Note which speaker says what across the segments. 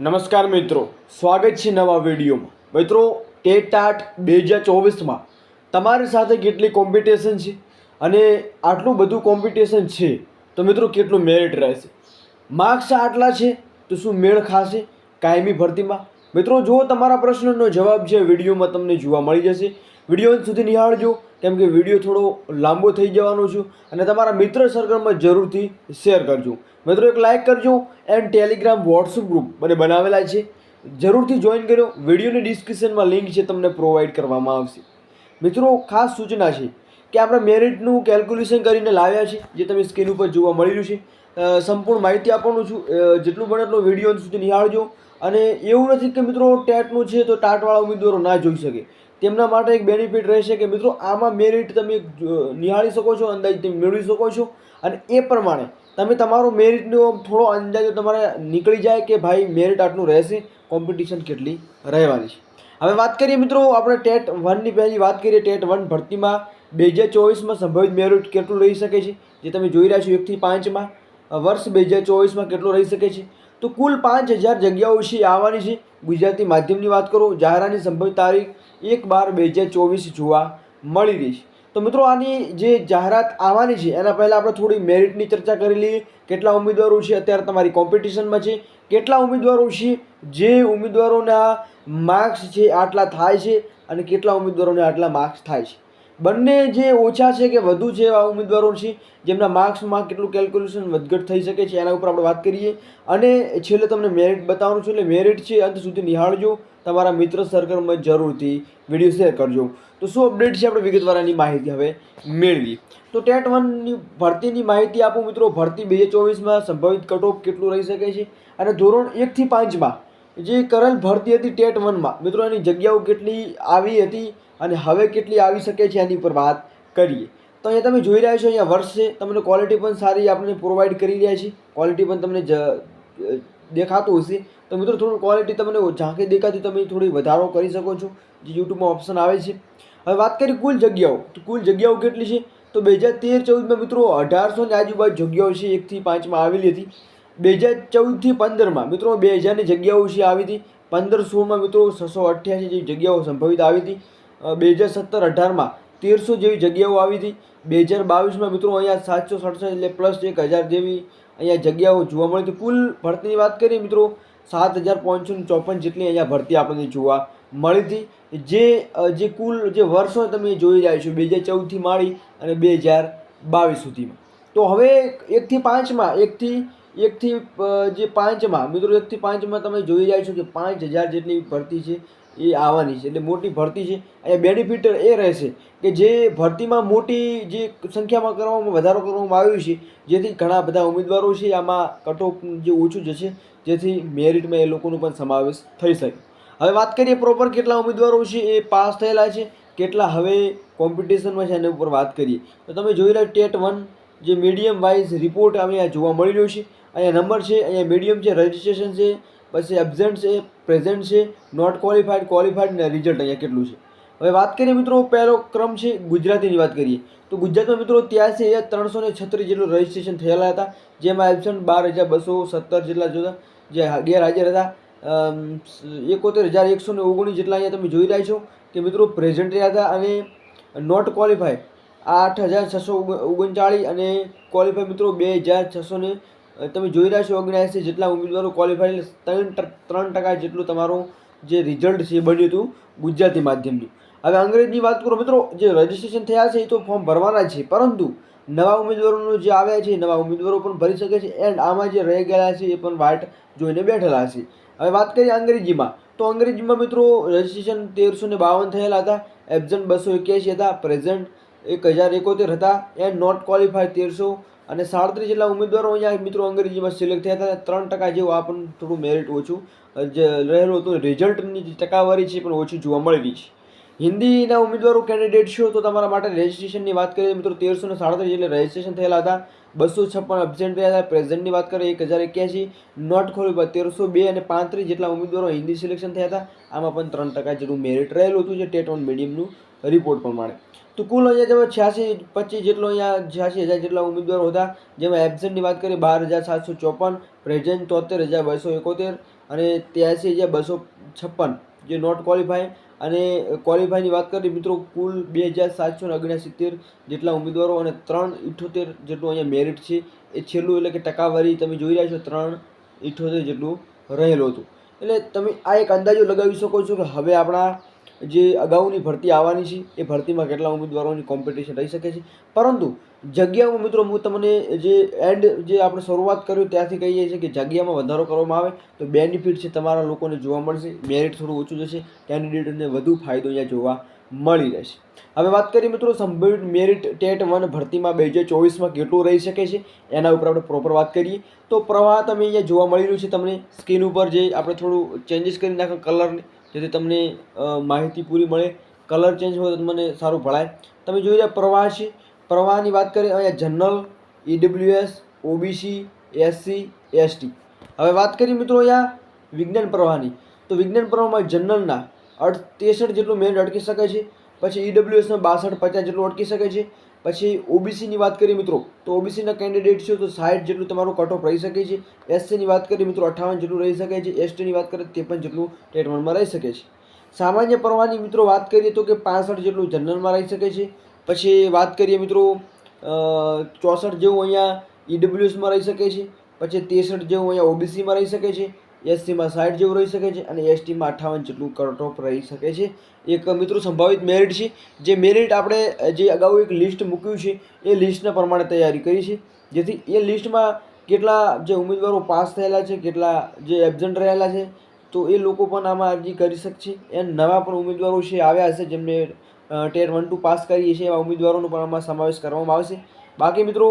Speaker 1: નમસ્કાર મિત્રો, સ્વાગત છે નવા વિડીયોમાં. મિત્રો ટેટ ટાટ બે હજાર ચોવીસમાં તમારી સાથે કેટલી કોમ્પિટિશન છે અને આટલું બધું કોમ્પિટિશન છે, તો મિત્રો કેટલું મેરિટ રહેશે? માર્ક્સ આટલા છે, તો શું મેળ ખાશે? કાયમી ભરતીમાં? મિત્રો, જો તમારા પ્રશ્નનો જવાબ છે, વિડીયોમાં તમને જોવા મળી જશે. વીડિયો સુધી નિહાળજો, કેમ કે વીડિયો થોડો લાંબો થઈ જવાનો છું અને તમારા મિત્ર સર્કલમાં જરૂરથી શેર કરજો. મિત્રો એક લાઇક કરજો એન્ડ ટેલિગ્રામ વોટ્સઅપ ગ્રુપ મને બનાવેલા છે. જરૂરથી જોઈન કર્યો. વિડીયોની ડિસ્ક્રિપ્શનમાં લિંક છે તમને પ્રોવાઈડ કરવામાં આવશે. મિત્રો, ખાસ સૂચના છે કે આપણે મેરિટનું કેલ્ક્યુલેશન કરીને લાવ્યા છે, જે તમે સ્ક્રીન ઉપર જોવા મળી રહ્યું છે સંપૂર્ણ માહિતી આપવાનું છું. જેટલું બને એટલો વીડિયો સુધી નિહાળજો. અને એવું નથી કે મિત્રો ટેટનું છે તો ટાટવાળા ઉમેદવારો ના જોઈ શકે. તેમના માટે એક બેનિફિટ રહેશે કે મિત્રો આમાં મેરિટ તમે નિહાળી શકો છો અંદાજ તમે મેળવી શકો છો. અને એ પ્રમાણે તમે તમારો મેરિટનો થોડો અંદાજો તમારે નીકળી જાય કે ભાઈ મેરિટ આટલું રહેશે કોમ્પિટિશન કેટલી રહેવાની છે. હવે વાત કરીએ મિત્રો, આપણે ટેટ વનની પહેલી વાત કરીએ, ટેટ વન ભરતીમાં બે હજાર ચોવીસમાં સંભવિત મેરિટ કેટલું રહી શકે છે? જે તમે જોઈ રહ્યા છો એકથી પાંચમાં વર્ષ બે હજાર ચોવીસમાં કેટલું રહી શકે છે? તો કુલ પાંચ હજાર જગ્યાઓ વિશે આવવાની છે. ગુજરાતી માધ્યમની વાત કરો જાહેરાની સંભવિત તારીખ એક બાર બે હજાર ચોવીસ જોવા મળી રહી છે. તો મિત્રો આની જે જાહેરાત આવવાની છે, એના પહેલાં આપણે થોડી મેરિટની ચર્ચા કરી લઈએ. કેટલા ઉમેદવારો છે, અત્યારે તમારી કોમ્પિટિશનમાં છે. કેટલા ઉમેદવારો છે, જે ઉમેદવારોના માર્ક્સ છે, આટલા થાય છે અને કેટલા ઉમેદવારોને આટલા માર્ક્સ થાય છે. બંને જે ઓછા છે કે વધુ છે એવા ઉમેદવારો છે, જેમના માર્ક્સમાં કેટલું કેલ્ક્યુલેશન વધઘટ થઈ શકે છે, એના ઉપર આપણે વાત કરીએ. અને છેલ્લે તમને મેરિટ બતાવવાનું છું, એટલે મેરિટ છે અંત સુધી નિહાળજો. તમારા મિત્ર સર્કલમાં જરૂરથી વીડિયો શેર કરજો. તો શું અપડેટ છે આપણે વિગતવાર એની માહિતી હવે મેળવી. તો ટેટ વનની ભરતીની માહિતી આપું મિત્રો. ભરતી બે હજાર ચોવીસમાં સંભવિત કટઓફ કેટલું રહી શકે છે? અને ધોરણ એકથી પાંચમાં જે કરેલ ભરતી હતી ટેટ વનમાં. મિત્રો, એની જગ્યાઓ કેટલી આવી હતી અને હવે કેટલી આવી શકે છે એની ઉપર વાત કરીએ. તો અહીંયા તમે જોઈ રહ્યા છો, અહીંયા વર્ષ તમને ક્વોલિટી પણ સારી આપણે પ્રોવાઈડ કરી રહ્યા છે. ક્વોલિટી પણ તમને દેખાતું હશે. તો મિત્રો, થોડું ક્વોલિટી તમને ઝાંખી દેખાતી તમે થોડી વધારો કરી શકો છો. જે યુટ્યુબમાં ઓપ્શન આવે છે. હવે વાત કરી કુલ જગ્યાઓ. તો કુલ જગ્યાઓ કેટલી છે? તો બે હજાર તેર ચૌદમાં મિત્રો, અઢારસો ની આજુબાજુ જગ્યાઓ છે. એકથી પાંચમાં આવેલી હતી. બે હજાર ચૌદથી પંદરમાં, મિત્રો, બે હજારની જગ્યાઓ છે આવી હતી. પંદર સોળમાં મિત્રો, છસો અઠ્યાસી જેવી જગ્યાઓ સંભવિત આવી હતી. બે હજાર સત્તર અઢારમાં તેરસો જેવી જગ્યાઓ આવી હતી. બે હજાર બાવીસમાં, મિત્રો, અહીંયા સાતસો સડસઠ એટલે પ્લસ એક હજાર જેવી અહીંયા જગ્યાઓ જોવા મળી હતી. કુલ ભરતીની વાત કરીએ, મિત્રો, સાત હજાર પાંચસો ચોપન જેટલી અહીંયા ભરતી આપણને જોવા મળી હતી. જે જે કુલ જે વર્ષો તમે જોઈ રહ્યા છો, બે હજાર ચૌદથી માંડી અને બે હજાર બાવીસ સુધીમાં. તો હવે એકથી પાંચમાં, એકથી એકથી જે પાંચમાં, મિત્રો, એકથી પાંચમાં તમે જોઈ રહ્યા છો કે પાંચ હજાર જેટલી ભરતી છે, એ આવવાની છે. એટલે મોટી ભરતી છે. અહીંયા બેનિફિટ એ રહેશે કે જે ભરતીમાં મોટી જે સંખ્યામાં કરવામાં, વધારો કરવામાં આવ્યો છે, જેથી ઘણા બધા ઉમેદવારો છે, આમાં કટઓફ જે ઓછું જશે, જેથી મેરિટમાં એ લોકોનો પણ સમાવેશ થઈ શકે. હવે વાત કરીએ પ્રોપર કેટલા ઉમેદવારો છે, એ પાસ થયેલા છે, કેટલા હવે કોમ્પિટિશનમાં છે, એના ઉપર વાત કરીએ. તો તમે જોઈ રહ્યા ટેટ વન, જે મીડિયમ વાઇઝ રિપોર્ટ અહીંયા જોવા મળી રહ્યો છે અહીંયા નંબર છે, અહીંયા મીડિયમ છે રજિસ્ટ્રેશન છે, પછી એબઝન્ટ છે પ્રેઝન્ટ છે નોટ ક્વોલિફાઈડ ક્વોલિફાઈડ ને રિઝલ્ટ અહીંયા કેટલું છે. હવે વાત કરીએ મિત્રો, પહેલો ક્રમ છે, ગુજરાતીની વાત કરીએ. તો ગુજરાતમાં મિત્રો ત્યાંસી હજાર ત્રણસો ને છત્રીસ જેટલું રજિસ્ટ્રેશન થયેલા હતા, જેમાં એબસન્ટ બાર હજાર બસો સત્તર જેટલા જોતા જે ગેરહાજર હતા. એકોતેર હજાર એકસો ને ઓગણીસ જેટલા અહીંયા તમે જોઈ રહ્યા છો કે મિત્રો પ્રેઝન્ટ રહ્યા હતા અને નોટ ક્વોલિફાય આઠ હજાર છસો ઓગણચાળીસ અને ક્વોલિફાય મિત્રો બે હજાર છસો ને તમે જોઈ રહ્યા છો ઓગણસી જેટલા ઉમેદવારો ક્વોલિફાઈ ત્રણ ત્રણ ટકા જેટલું તમારું જે રિઝલ્ટ છે એ બન્યું હતું ગુજરાતી માધ્યમનું. હવે અંગ્રેજીની વાત કરો મિત્રો, જે રજિસ્ટ્રેશન થયા છે એ તો ફોર્મ ભરવાના છે, પરંતુ નવા ઉમેદવારોનું જે આવ્યા છે, નવા ઉમેદવારો પણ ભરી શકે છે એન્ડ આમાં જે રહી ગયેલા છે એ પણ વાટ જોઈને બેઠેલા છે. હવે વાત કરીએ અંગ્રેજીમાં, તો અંગ્રેજીમાં મિત્રો રજિસ્ટ્રેશન તેરસો ને બાવન થયેલા હતા એબઝન્ટ બસો એક્યાસી હતા પ્રેઝન્ટ એક હજાર એકોતેર હતા. એન્ડ નોટ ક્વોલિફાય તેરસો અને સાડત્રીસ જેટલા ઉમેદવારો અહીંયા મિત્રો અંગ્રેજીમાં સિલેક્ટ થયા હતા. ત્રણ ટકા જેવું આ પણ થોડું મેરિટ ઓછું. જે રહેલું હતું રિઝલ્ટની જે ટકાવારી છે પણ ઓછી જોવા મળેલી છે. હિન્દીના ઉમેદવારો કેન્ડિડેટ છો તો તમારા માટે રજિસ્ટ્રેશનની વાત કરીએ મિત્રો તેરસો ને સાડત્રીસ એટલે રજિસ્ટ્રેશન થયેલા હતા. બસો છપ્પન અબસેન્ટ રહ્યા હતા. પ્રેઝન્ટની વાત કરીએ એક હજાર એક્યાસી. નોટ ખોલી તેરસો બે અને પાંત્રીસ જેટલા ઉમેદવારો હિન્દી સિલેક્શન થયા હતા. આમાં પણ ત્રણ ટકા જેટલું મેરિટ રહેલું હતું જે ટેટ ઓન મીડિયમનું રિપોર્ટ પ્રમાણે તો કુલ અહીંયા છ્યાસી પચીસ જેટલો અહીંયા, છ્યાસી હજાર જેટલા ઉમેદવારો હતા, જેમાં એબસેન્ટની વાત કરીએ, બાર હજાર સાતસો ચોપન પ્રેઝન્ટ તોતેર હજાર બસો એકોતેર અને ત્યાંસી હજાર બસો છપ્પન, જે નોટ ક્વોલિફાય અને ક્વોલિફાયની વાત કરીએ, મિત્રો, કુલ બે હજાર સાતસો ને ઓગણસિત્તેર જેટલા ઉમેદવારો અને ત્રણ ઇઠ્ઠોતેર જેટલું અહીંયા મેરિટ છે. એ છેલ્લું એટલે કે ટકાવારી તમે જોઈ રહ્યા છો, ત્રણ ઇઠ્ઠોતેર જેટલું રહેલું હતું. એટલે તમે આ એક અંદાજો લગાવી શકો છો કે હવે આપણા જે અગાઉની ભરતી આવવાની છે, એ ભરતીમાં કેટલા ઉમેદવારોની કોમ્પિટિશન રહી શકે છે. પરંતુ જગ્યાઓ મિત્રો હું તમને જે એન્ડ જે આપણે શરૂઆત કર્યું ત્યાંથી કહીએ છીએ કે જગ્યામાં વધારો કરવામાં આવે તો બેનિફિટ છે તમારા લોકોને જોવા મળશે મેરિટ થોડું ઓછું જશે કેન્ડિડેટને વધુ ફાયદો અહીંયા જોવા મળી રહેશે. હવે વાત કરીએ મિત્રો સંભવિત મેરિટ ટેટ વન ભરતીમાં બે હજાર ચોવીસમાં કેટલું રહી શકે છે, એના ઉપર આપણે પ્રોપર વાત કરીએ. તો પ્રવાહ તમે અહીંયા જોવા મળી રહ્યું છે તમને સ્ક્રીન ઉપર જે આપણે થોડું ચેન્જીસ કરી નાખો કલરને જેથી તમને માહિતી પૂરી મળે, કલર ચેન્જ હોય તો મને સારું ભળાય તમે જોઈ રહ્યા પ્રવાહ છે. પ્રવાહની વાત કરીએ, અહીંયા general EWS OBC, SC, ST. હવે વાત કરીએ મિત્રો અહીંયા વિજ્ઞાન પ્રવાહની. તો વિજ્ઞાન પ્રવાહમાં જનરલના અડ ત્રેસઠ જેટલું મેરિટ અટકી શકે છે. પછી ઈડબ્લ્યુએસના બાસઠ, પચાસ જેટલું અટકી શકે છે. પછી ઓબીસીની વાત કરીએ મિત્રો, તો ઓબીસીના કેન્ડિડેટ છે તો સાઠ જેટલું તમારું કટ ઓફ રહી શકે છે. એસસીની વાત કરીએ મિત્રો અઠ્ઠાવન જેટલું રહી શકે છે. એસટીની વાત કરીએ ત્રેપન જેટલું ટેટ વનમાં રહી શકે છે. સામાન્ય પરવાની મિત્રો વાત કરીએ તો કે પાસઠ જેટલું જનરલમાં રહી શકે છે. પછી વાત કરીએ મિત્રો ચોસઠ જેવું અહીંયા ઈડબ્લ્યુએસમાં રહી શકે છે. પછી ત્રેસઠ જેવું અહીંયા ઓબીસીમાં રહી શકે છે. એસસીમાં સાઠ જેવું રહી શકે છે અને એસટીમાં અઠ્ઠાવન જેટલું કટ ઓફ રહી શકે છે. એક મિત્રો સંભાવિત મેરિટ છે. જે મેરિટ આપણે જે અગાઉ એક લિસ્ટ મૂક્યું છે, એ લિસ્ટના પ્રમાણે તૈયારી કરી છે. જેથી એ લિસ્ટમાં કેટલા જે ઉમેદવારો પાસ થયેલા છે, કેટલા જે એબસન્ટ રહેલા છે, તો એ લોકો પણ આમાં અરજી કરી શકશે. એ નવા પણ ઉમેદવારો છે, આવ્યા હશે, જેમને ટેટ વન ટુ પાસ કરીએ છીએ, એવા ઉમેદવારોનો પણ આમાં સમાવેશ કરવામાં આવશે. બાકી મિત્રો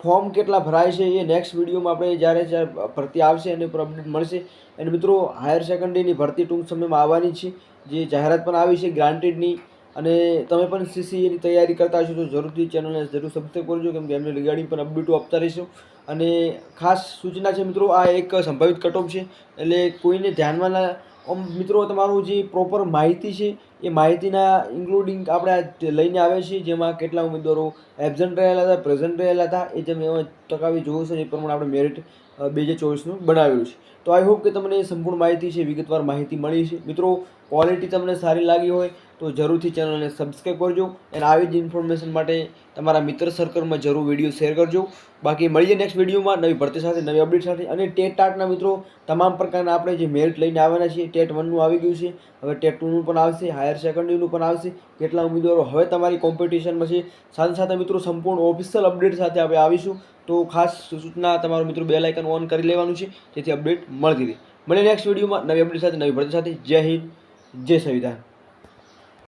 Speaker 1: ફોર્મ કેટલા ભરાય છે એ નેક્સ્ટ વિડીયોમાં આપણે જ્યારે જ્યારે ભરતી આવશે એની ઉપર અપડેટ મળશે. અને મિત્રો હાયર સેકન્ડરીની ભરતી ટૂંક સમયમાં આવવાની છે. જે જાહેરાત પણ આવી છે ગ્રાન્ટેડની અને તમે પણ સીસીએની તૈયારી કરતા હશો તો જરૂરથી ચેનલને જરૂર સબસ્ક્રાઈબ કરજો, કેમ કે એમને રિગાર્ડિંગ પણ અપડેટો આપતા રહીશું. અને ખાસ સૂચના છે મિત્રો, આ એક સંભવિત કટઓફ છે. એટલે કોઈને ધ્યાનમાં ના મિત્રો, તમારું જે પ્રોપર માહિતી છે એ માહિતીના ઇન્ક્લુડિંગ આપણે લઈને આવે છે, જેમાં કેટલા ઉમેદવારો એબઝન્ટ રહેલા હતા પ્રેઝન્ટ રહેલા હતા, એ જેમ એમાં ટકાવી જોયું છે, એ પ્રમાણે આપણે મેરિટ બે હજાર ચોવીસનું બનાવેલું છે. તો આઈ હોપ કે તમને સંપૂર્ણ માહિતી છે, વિગતવાર માહિતી મળી છે. મિત્રો ક્વોલિટી તમને સારી લાગી હોય તો જરૂરથી ચેનલને સબસ્ક્રાઈબ કરજો અને આવી જ ઇન્ફોર્મેશન માટે તમારા મિત્ર સર્કલમાં જરૂર વીડિયો શેર કરજો. બાકી મળીએ નેક્સ્ટ વિડીયોમાં નવી ભરતી સાથે, નવી અપડેટ સાથે. અને ટેટ ટાટના મિત્રો, તમામ પ્રકારના આપણે જે મેરિટ લઈને આવવાના છીએ, ટેટ વનનું આવી ગયું છે. હવે ટેટ ટુનું પણ આવશે હાયર સેકન્ડરીનું પણ આવશે. કેટલા ઉમેદવારો હવે તમારી કોમ્પિટિશનમાં છે. સાથે સાથે મિત્રો, સંપૂર્ણ ઓફિશિયલ અપડેટ સાથે આપણે આવીશું. તો ખાસ સૂચના તમારું મિત્રો બે લાઇકન ઓન કરી લેવાનું છે, જેથી અપડેટ મળતી રહે. મળે નેક્સ્ટ વિડીયોમાં નવી અપડેટ સાથે, નવી ભરતી સાથે. જય હિન્દ, જય સંવિધાન.